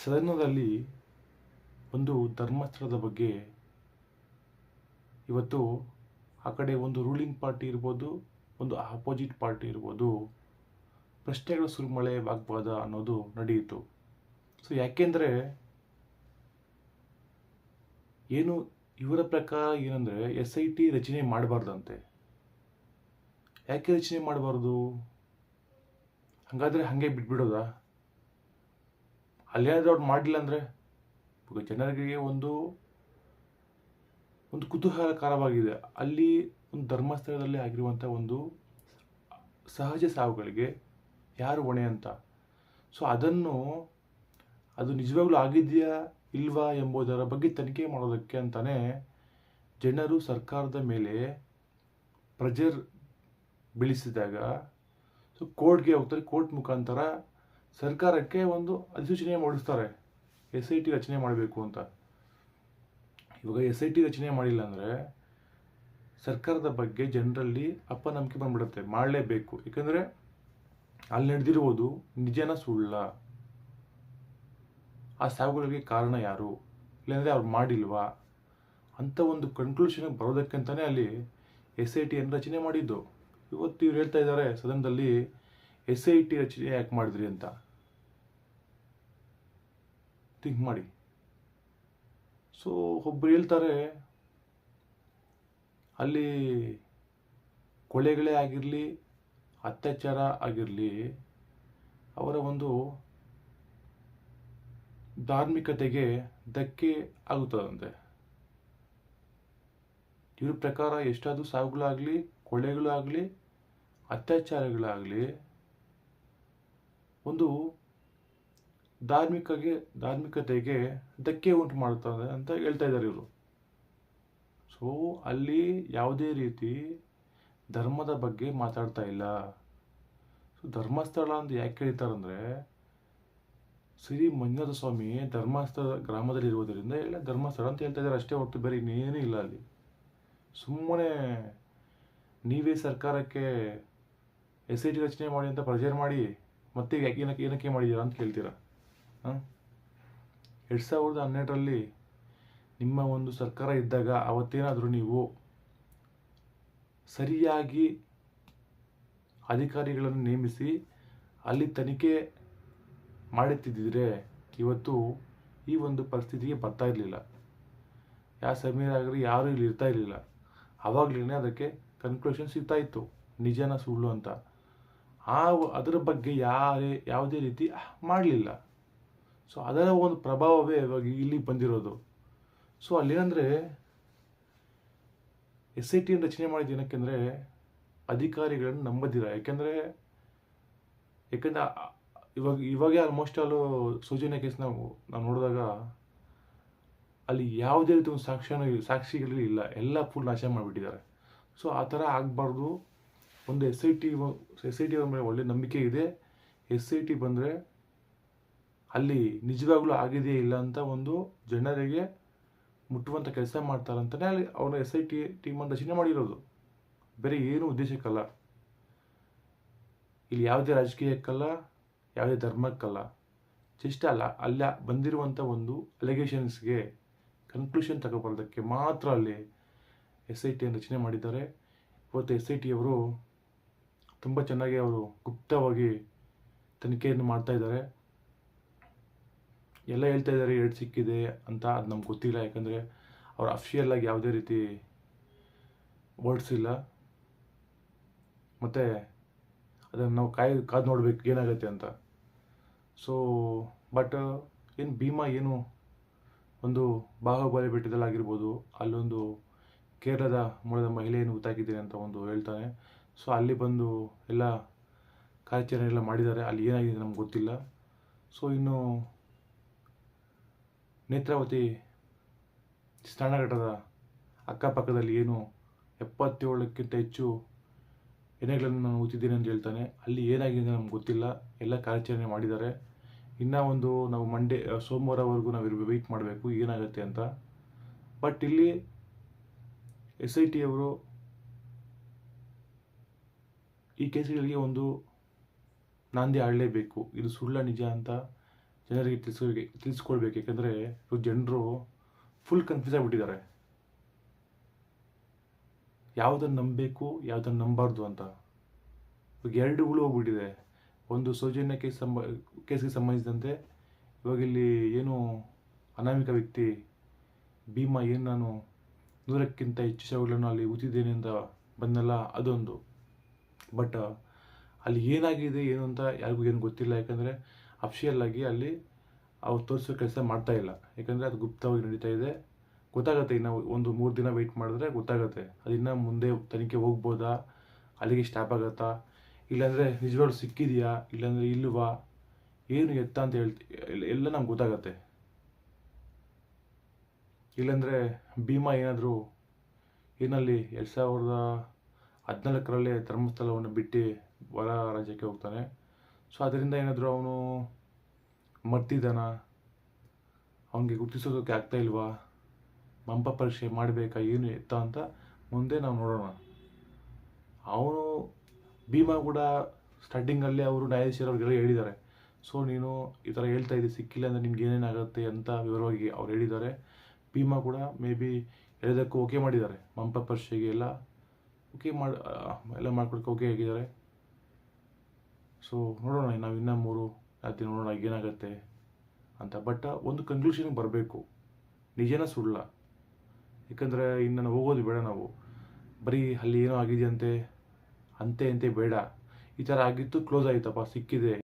ಸದನದಲ್ಲಿ ಒಂದು ಧರ್ಮಸ್ಥಳದ ಬಗ್ಗೆ ಇವತ್ತು ಆ ಕಡೆ ಒಂದು ರೂಲಿಂಗ್ ಪಾರ್ಟಿ ಇರ್ಬೋದು, ಒಂದು ಅಪೋಸಿಟ್ ಪಾರ್ಟಿ ಇರ್ಬೋದು, ಪ್ರಶ್ನೆಗಳ ಸುರಿಮಳೆ ವಾಗ್ವಾದ ಅನ್ನೋದು ನಡೆಯಿತು. ಸೊ ಯಾಕೆಂದರೆ ಏನು ಇವರ ಪ್ರಕಾರ ಏನಂದರೆ ಎಸ್ ಐ ಟಿ ರಚನೆ ಮಾಡಬಾರ್ದಂತೆ. ಯಾಕೆ ರಚನೆ ಮಾಡಬಾರ್ದು? ಹಾಗಾದರೆ ಹಾಗೆ ಬಿಟ್ಬಿಡೋದಾ? ಅಲ್ಲೇನಾದ್ರೂ ಅವ್ರು ಮಾಡಲಿಲ್ಲ ಅಂದರೆ? ಜನರಿಗೆ ಒಂದು ಒಂದು ಕುತೂಹಲಕರವಾಗಿದೆ. ಅಲ್ಲಿ ಒಂದು ಧರ್ಮಸ್ಥಳದಲ್ಲಿ ಆಗಿರುವಂಥ ಒಂದು ಸಹಜ ಸಾವುಗಳಿಗೆ ಯಾರು ಹೊಣೆ ಅಂತ? ಸೊ ಅದನ್ನು, ಅದು ನಿಜವಾಗ್ಲೂ ಆಗಿದೆಯಾ ಇಲ್ವಾ ಎಂಬುದರ ಬಗ್ಗೆ ತನಿಖೆ ಮಾಡೋದಕ್ಕೆ ಅಂತಲೇ ಜನರು ಸರ್ಕಾರದ ಮೇಲೆ ಪ್ರೆಜರ್ ಬೀಳಿಸಿದಾಗ ಸೊ ಕೋರ್ಟ್ಗೆ ಹೋಗ್ತಾರೆ. ಕೋರ್ಟ್ ಮುಖಾಂತರ ಸರ್ಕಾರಕ್ಕೆ ಒಂದು ಅಧಿಸೂಚನೆ ಮೂಡಿಸ್ತಾರೆ ಎಸ್ ಐ ಟಿ ರಚನೆ ಮಾಡಬೇಕು ಅಂತ. ಇವಾಗ ಎಸ್ ಐ ಟಿ ರಚನೆ ಮಾಡಿಲ್ಲ ಅಂದರೆ ಸರ್ಕಾರದ ಬಗ್ಗೆ ಜನರಲ್ಲಿ ಅಪನಂಬಿಕೆ ಬಂದ್ಬಿಡುತ್ತೆ. ಮಾಡಲೇಬೇಕು. ಯಾಕಂದರೆ ಅಲ್ಲಿ ನಡೆದಿರುವುದು ನಿಜನ ಸುಳ್ಳ. ಆ ಸಾವುಗಳಿಗೆ ಕಾರಣ ಯಾರು? ಇಲ್ಲಾಂದರೆ ಅವ್ರು ಮಾಡಿಲ್ವಾ? ಅಂತ ಒಂದು ಕನ್ಕ್ಲೂಷನ್ಗೆ ಬರೋದಕ್ಕಂತಾನೆ ಅಲ್ಲಿ ಎಸ್ ಐ ಟಿಯನ್ನು ರಚನೆ ಮಾಡಿದ್ದು. ಇವತ್ತು ಇವ್ರು ಹೇಳ್ತಾ ಇದ್ದಾರೆ ಸದನದಲ್ಲಿ ಎಸ್ ಐ ಟಿ ರಚನೆ ಯಾಕೆ ಮಾಡಿದ್ರಿ ಅಂತ? ಥಿಂಕ್ ಮಾಡಿ. ಸೊ ಒಬ್ಬರು ಹೇಳ್ತಾರೆ, ಅಲ್ಲಿ ಕೊಳೆಗಳೇ ಆಗಿರಲಿ, ಅತ್ಯಾಚಾರ ಆಗಿರಲಿ, ಅವರ ಒಂದು ಧಾರ್ಮಿಕತೆಗೆ ಧಕ್ಕೆ ಆಗುತ್ತದಂತೆ. ಇವ್ರ ಪ್ರಕಾರ ಎಷ್ಟಾದರೂ ಸಾವುಗಳಾಗಲಿ ಕೊಳೆಗಳಾಗಲಿ ಅತ್ಯಾಚಾರಗಳಾಗಲಿ ಒಂದು ಧಾರ್ಮಿಕಗೆ, ಧಾರ್ಮಿಕತೆಗೆ ಧಕ್ಕೆ ಉಂಟು ಮಾಡುತ್ತದೆ ಅಂತ ಹೇಳ್ತಾ ಇದ್ದಾರೆ ಇವರು. ಸೊ ಅಲ್ಲಿ ಯಾವುದೇ ರೀತಿ ಧರ್ಮದ ಬಗ್ಗೆ ಮಾತಾಡ್ತಾ ಇಲ್ಲ. ಸೊ ಧರ್ಮಸ್ಥಳ ಅಂತ ಯಾಕೆ ಹೇಳ್ತಾರಂದ್ರೆ ಶ್ರೀ ಮಂಜುನಾಥ ಸ್ವಾಮಿ ಧರ್ಮಸ್ಥಳ ಗ್ರಾಮದಲ್ಲಿ ಇರುವುದರಿಂದ ಎಲ್ಲ ಧರ್ಮಸ್ಥಳ ಅಂತ ಹೇಳ್ತಾ ಇದ್ದಾರೆ. ಅಷ್ಟೇ ಹೊರತು ಬೇರೆ ಇನ್ನೇನೂ ಇಲ್ಲ ಅಲ್ಲಿ. ಸುಮ್ಮನೆ ನೀವೇ ಸರ್ಕಾರಕ್ಕೆ ಎಸ್ ಐ ಟಿ ರಚನೆ ಮಾಡಿ ಅಂತ ಪ್ರಜೆರ್ ಮಾಡಿ. ಮತ್ತೆ ಯಾಕೆ ಏನಕ್ಕೆ ಏನಕ್ಕೆ ಮಾಡಿದ್ದೀರಾ ಅಂತ ಕೇಳ್ತೀರಾ? ಹಾಂ? ಎರಡು ಸಾವಿರದ ಹನ್ನೆರಡರಲ್ಲಿ ನಿಮ್ಮ ಒಂದು ಸರ್ಕಾರ ಇದ್ದಾಗ ಅವತ್ತೇನಾದರೂ ನೀವು ಸರಿಯಾಗಿ ಅಧಿಕಾರಿಗಳನ್ನು ನೇಮಿಸಿ ಅಲ್ಲಿ ತನಿಖೆ ಮಾಡುತ್ತಿದ್ದರೆ ಇವತ್ತು ಈ ಒಂದು ಪರಿಸ್ಥಿತಿಗೆ ಬರ್ತಾ ಇರಲಿಲ್ಲ. ಯಾವ ಸಮಯದಾಗಲಿ ಯಾರೂ ಇಲ್ಲಿ ಇರ್ತಾ ಇರಲಿಲ್ಲ. ಆವಾಗಲೇ ಅದಕ್ಕೆ ಕನ್ಕ್ಲೂಷನ್ ಸಿಗ್ತಾ ಇತ್ತು. ನಿಜನ ಸುಳ್ಳು ಅಂತ. ಆ ಅದರ ಬಗ್ಗೆ ಯಾರೇ, ಯಾವುದೇ ರೀತಿ ಮಾಡಲಿಲ್ಲ. ಸೊ ಅದರ ಒಂದು ಪ್ರಭಾವವೇ ಇವಾಗ ಇಲ್ಲಿ ಬಂದಿರೋದು. ಸೊ ಅಲ್ಲೇನಂದರೆ ಎಸ್ ಐ ಟಿಯನ್ನು ರಚನೆ ಮಾಡಿದ ಏನಕ್ಕೆಂದರೆ, ಅಧಿಕಾರಿಗಳನ್ನು ನಂಬದಿರ. ಯಾಕೆಂದರೆ ಯಾಕೆಂದರೆ ಇವಾಗ, ಇವಾಗೇ ಆಲ್ಮೋಸ್ಟ್ ಆಲು ಸೂಚನೆ ಕೇಸ್ ನಾವು ನಾವು ನೋಡಿದಾಗ, ಅಲ್ಲಿ ಯಾವುದೇ ರೀತಿ ಒಂದು ಸಾಕ್ಷ್ಯನೂ ಸಾಕ್ಷಿಗಳು ಇಲ್ಲ. ಎಲ್ಲ ಫುಲ್ ನಾಶ ಮಾಡಿಬಿಟ್ಟಿದ್ದಾರೆ. ಸೊ ಆ ಥರ ಆಗಬಾರ್ದು. ಒಂದು S I T S I T ಮೇಲೆ ಒಳ್ಳೆ ನಂಬಿಕೆ ಇದೆ. ಎಸ್ ಐ ಟಿ ಬಂದರೆ ಅಲ್ಲಿ ನಿಜವಾಗ್ಲೂ ಆಗಿದೆಯೇ ಇಲ್ಲ ಅಂತ ಒಂದು ಜನರಿಗೆ ಮುಟ್ಟುವಂಥ ಕೆಲಸ ಮಾಡ್ತಾರೆ ಅಂತಲೇ ಅಲ್ಲಿ ಅವನು ಎಸ್ ಐ ಟಿ ಟೀಮನ್ನು ರಚನೆ ಮಾಡಿರೋದು. ಬೇರೆ ಏನು ಉದ್ದೇಶಕ್ಕಲ್ಲ. ಇಲ್ಲಿ ಯಾವುದೇ ರಾಜಕೀಯಕ್ಕಲ್ಲ, ಯಾವುದೇ ಧರ್ಮಕ್ಕಲ್ಲ. ಜಸ್ಟ್ ಅಲ್ಲ ಅಲ್ಲ ಬಂದಿರುವಂಥ ಒಂದು ಅಲಿಗೇಷನ್ಸ್ಗೆ ಕನ್ಕ್ಲೂಷನ್ ತಗೊಬರೋದಕ್ಕೆ ಮಾತ್ರ ಅಲ್ಲಿ ಎಸ್ ಐ ಟಿಯನ್ನು ರಚನೆ ಮಾಡಿದ್ದಾರೆ. ಇವತ್ತು ಎಸ್ ಐ ಟಿ ಅವರು ತುಂಬ ಚೆನ್ನಾಗಿ ಅವರು ಗುಪ್ತವಾಗಿ ತನಿಖೆಯನ್ನು ಮಾಡ್ತಾ ಇದ್ದಾರೆ. ಎಲ್ಲ ಹೇಳ್ತಾ ಇದ್ದಾರೆ ಎರಡು ಸಿಕ್ಕಿದೆ ಅಂತ ಅದು ನಮ್ಗೆ ಗೊತ್ತಿಲ್ಲ. ಯಾಕಂದರೆ ಅವ್ರು ಅಫಿಷಿಯಲ್ ಆಗಿ ಯಾವುದೇ ರೀತಿ ವರ್ಡ್ಸ್ ಇಲ್ಲ. ಮತ್ತು ಅದನ್ನು ನಾವು ಕಾಯ್, ಕಾದು ನೋಡಬೇಕು ಏನಾಗುತ್ತೆ ಅಂತ. ಸೊ ಬಟ್ ಏನು ಭೀಮಾ ಏನು ಒಂದು ಬಾಹುಬಲಿ ಬೆಟ್ಟದಲ್ಲಾಗಿರ್ಬೋದು ಅಲ್ಲೊಂದು ಕೇರಳದ ಮೂಲದ ಮಹಿಳೆಯನ್ನು ಹುತ್ತಾಕಿದ್ದೀನಿ ಅಂತ ಒಂದು ಹೇಳ್ತಾನೆ. ಸೊ ಅಲ್ಲಿ ಬಂದು ಎಲ್ಲ ಕಾರ್ಯಾಚರಣೆ ಎಲ್ಲ ಮಾಡಿದ್ದಾರೆ. ಅಲ್ಲಿ ಏನಾಗಿದೆ ನಮ್ಗೆ ಗೊತ್ತಿಲ್ಲ. ಸೊ ಇನ್ನು ನೇತ್ರಾವತಿ ಸ್ನಾನಘಟ್ಟದ ಅಕ್ಕಪಕ್ಕದಲ್ಲಿ ಏನು ಎಪ್ಪತ್ತೇಳಕ್ಕಿಂತ ಹೆಚ್ಚು ಎಣ್ಣೆಗಳನ್ನು ನಾನು ಊತಿದ್ದೀನಿ ಅಂತ ಹೇಳ್ತಾನೆ. ಅಲ್ಲಿ ಏನಾಗಿದೆ ನಮ್ಗೆ ಗೊತ್ತಿಲ್ಲ. ಎಲ್ಲ ಕಾರ್ಯಾಚರಣೆ ಮಾಡಿದ್ದಾರೆ. ಇನ್ನೂ ಒಂದು ನಾವು ಮಂಡೇ ಸೋಮವಾರವರೆಗೂ ನಾವು ಇರ್ಬೇಕು ವೆಯ್ಟ್ ಮಾಡಬೇಕು. ಏನಾಗುತ್ತೆ ಅಂತ. ಬಟ್ ಇಲ್ಲಿ ಎಸ್ ಐ ಟಿ ಅವರು ಈ ಕೇಸ್ಗಳಿಗೆ ಒಂದು ನಾಂದಿ ಆಡಲೇಬೇಕು. ಇದು ಸುಳ್ಳ, ನಿಜ ಅಂತ ಜನರಿಗೆ ತಿಳಿಸ್ಕೊಳ್ಬೇಕು ತಿಳಿಸ್ಕೊಳ್ಬೇಕು. ಯಾಕಂದರೆ ಜನರು ಫುಲ್ ಕನ್ಫ್ಯೂಸ್ ಆಗಿಬಿಟ್ಟಿದ್ದಾರೆ. ಯಾವುದನ್ನು ನಂಬಬೇಕು ಯಾವುದನ್ನು ನಂಬಾರ್ದು ಅಂತ. ಇವಾಗ ಎರಡು ಹುಳು ಹೋಗ್ಬಿಟ್ಟಿದೆ. ಒಂದು ಸೌಜನ್ಯ ಕೇಸ್ ಸಂಬ, ಕೇಸ್ಗೆ ಸಂಬಂಧಿಸಿದಂತೆ ಇವಾಗ ಇಲ್ಲಿ ಏನು ಅನಾಮಿಕ ವ್ಯಕ್ತಿ ಭೀಮಾ ಏನು ನಾನು ನೂರಕ್ಕಿಂತ ಹೆಚ್ಚು ಶವಗಳನ್ನು ಅಲ್ಲಿ ಉತಿದ್ದೇನೆ ಅಂತ ಬಂದಲ್ಲ, ಅದೊಂದು. ಬಟ್ ಅಲ್ಲಿ ಏನಾಗಿದೆ, ಏನು ಅಂತ ಯಾರಿಗೂ ಏನು ಗೊತ್ತಿಲ್ಲ. ಯಾಕಂದರೆ ಅಫಿಷಿಯಲ್ ಆಗಿ ಅಲ್ಲಿ ಅವ್ರು ತೋರಿಸೋ ಕೆಲಸ ಮಾಡ್ತಾ ಇಲ್ಲ. ಯಾಕಂದರೆ, ಅದು ಗುಪ್ತವಾಗಿ ನಡೀತಾ ಇದೆ. ಗೊತ್ತಾಗುತ್ತೆ ಇನ್ನು ಒಂದು ಮೂರು ದಿನ ವೆಯ್ಟ್ ಮಾಡಿದ್ರೆ ಗೊತ್ತಾಗುತ್ತೆ. ಅದಿನ್ನು ಮುಂದೆ ತನಿಖೆ ಹೋಗ್ಬೋದಾ? ಅಲ್ಲಿಗೆ ಸ್ಟಾಪ್ ಆಗುತ್ತಾ? ಇಲ್ಲಾಂದರೆ, ನಿಜವಾಗ್ಲೂ ಸಿಕ್ಕಿದೆಯಾ? ಇಲ್ಲಾಂದರೆ ಇಲ್ಲವಾ ಏನು ಎತ್ತ ಅಂತ ಹೇಳ್ತಿ ಎಲ್ಲ ನಮ್ಗೆ ಗೊತ್ತಾಗತ್ತೆ. ಇಲ್ಲಾಂದರೆ, ಭೀಮಾ ಏನಾದರೂ, ಏನಲ್ಲಿ ಎರಡು ಸಾವಿರದ ಹದಿನಾಲ್ಕರಲ್ಲೇ ಧರ್ಮಸ್ಥಳವನ್ನು ಬಿಟ್ಟು ಹೊರ ರಾಜ್ಯಕ್ಕೆ ಹೋಗ್ತಾನೆ. ಸೊ ಅದರಿಂದ ಏನಾದರೂ ಅವನು ಮರ್ತಿದ್ದಾನ? ಅವನಿಗೆ ಗುರುತಿಸೋದಕ್ಕೆ ಆಗ್ತಾ ಇಲ್ವಾ? ಮಂಪ ಪರೀಕ್ಷೆ ಮಾಡಬೇಕಾ? ಏನು ಎತ್ತ ಅಂತ ಮುಂದೆ ನಾವು ನೋಡೋಣ. ಅವನು ಭೀಮಾ ಕೂಡ ಸ್ಟಾರ್ಟಿಂಗಲ್ಲಿ ಅವರು ನ್ಯಾಯಾಧೀಶರವ್ರಿಗೆಲ್ಲ ಹೇಳಿದ್ದಾರೆ. ಸೊ ನೀನು ಈ ಥರ ಹೇಳ್ತಾ ಇದ್ದೆ, ಸಿಕ್ಕಿಲ್ಲ ಅಂದರೆ ನಿಮ್ಗೆ ಏನೇನಾಗುತ್ತೆ ಅಂತ ವಿವರವಾಗಿ ಅವ್ರು ಹೇಳಿದ್ದಾರೆ. ಭೀಮಾ ಕೂಡ ಮೇ ಬಿ ಎಲ್ಲದಕ್ಕೂ ಓಕೆ ಮಾಡಿದ್ದಾರೆ. ಮಂಪ ಪರೀಕ್ಷೆಗೆ ಎಲ್ಲ ಓಕೆ ಮಾಡಿ ಎಲ್ಲ ಮಾಡ್ಕೊಡಕ್ಕೆ ಓಕೆ ಆಗಿದ್ದಾರೆ. ಸೊ ನೋಡೋಣ, ನಾವು ಇನ್ನೂ ಮೂರು ರಾತ್ರಿ ನೋಡೋಣ, ಏನಾಗುತ್ತೆ ಅಂತ. ಬಟ್ ಒಂದು ಕನ್ಕ್ಲೂಷನ್ಗೆ ಬರಬೇಕು. ನಿಜನ ಸುಳ್ಳ. ಯಾಕಂದರೆ, ಇನ್ನು ಹೋಗೋದು ಬೇಡ ನಾವು. ಬರೀ ಅಲ್ಲಿ ಏನೋ ಆಗಿದೆಯಂತೆ, ಅಂತೆ ಅಂತೆ ಬೇಡ. ಈ ಥರ ಆಗಿತ್ತು ಕ್ಲೋಸ್ ಆಯಿತಪ್ಪ, ಸಿಕ್ಕಿದೆ.